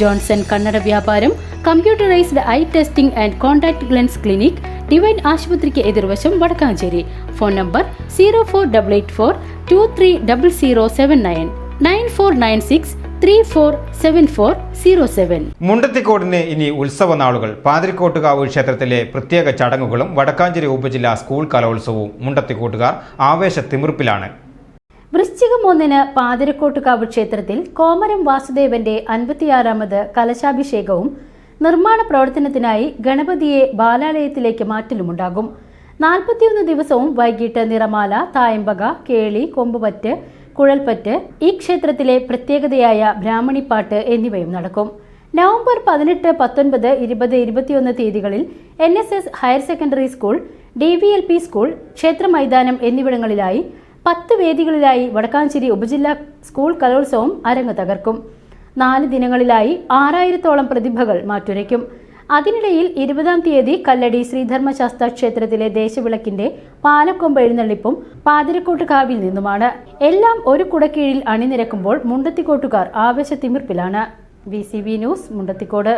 Johnson കണ്ണട വ്യാപാരം computerized eye testing and contact lens clinic Divine ആശുപത്രിക്ക് എതിർവശം Vadakkanchery. Phone number zero four double eight four two three double zero seven nine nine four nine six three four seven four zero seven മുണ്ടത്തിക്കോടിന് ഇനി ഉത്സവ നാളുകൾ. പാതിരിക്കോട്ടുകാവ് ക്ഷേത്രത്തിലെ പ്രത്യേക ചടങ്ങുകളും വടക്കാഞ്ചേരി ഉപജില്ലാ school കലോത്സവവും മുണ്ടത്തിക്കോട്ടുകാർ ആവേശ തിമിർപ്പിലാണ് വൃശ്ചികം ഒന്നിന് പാതിരക്കോട്ടുകാവ് ക്ഷേത്രത്തിൽ കോമരം വാസുദേവന്റെ അൻപത്തിയാറാമത് കലശാഭിഷേകവും നിർമ്മാണ പ്രവർത്തനത്തിനായി ഗണപതിയെ ബാലാലയത്തിലേക്ക് മാറ്റലുമുണ്ടാകും. നാൽപ്പത്തിയൊന്ന് ദിവസവും വൈകിട്ട് നിറമാല തായമ്പക കേളി കൊമ്പുപറ്റ് കുഴൽപ്പറ്റ് ഈ ക്ഷേത്രത്തിലെ പ്രത്യേകതയായ ബ്രാഹ്മണിപ്പാട്ട് എന്നിവയും നടക്കും. നവംബർ പതിനെട്ട് പത്തൊൻപത് ഇരുപത് ഇരുപത്തിയൊന്ന് തീയതികളിൽ N S S higher secondary school D V L P school ക്ഷേത്ര മൈതാനം എന്നിവിടങ്ങളിലായി പത്ത് വേദികളിലായി വടക്കാഞ്ചേരി ഉപജില്ലാ സ്കൂൾ കലോത്സവം അരങ്ങ് തകർക്കും. നാല് ദിനങ്ങളിലായി ആറായിരത്തോളം പ്രതിഭകൾ മാറ്റുരയ്ക്കും. അതിനിടയിൽ ഇരുപതാം തീയതി കല്ലടി ശ്രീധർമ്മശാസ്ത്ര ക്ഷേത്രത്തിലെ ദേശവിളക്കിന്റെ പാലക്കൊമ്പ് എഴുന്നള്ളിപ്പും പാതിരക്കോട്ട് കാവിൽ നിന്നുമാണ്. എല്ലാം ഒരു കുടക്കീഴിൽ അണിനിരക്കുമ്പോൾ മുണ്ടത്തിക്കോട്ടുകാർ ആവേശത്തിമിർപ്പിലാണ്. B news Mundathikode.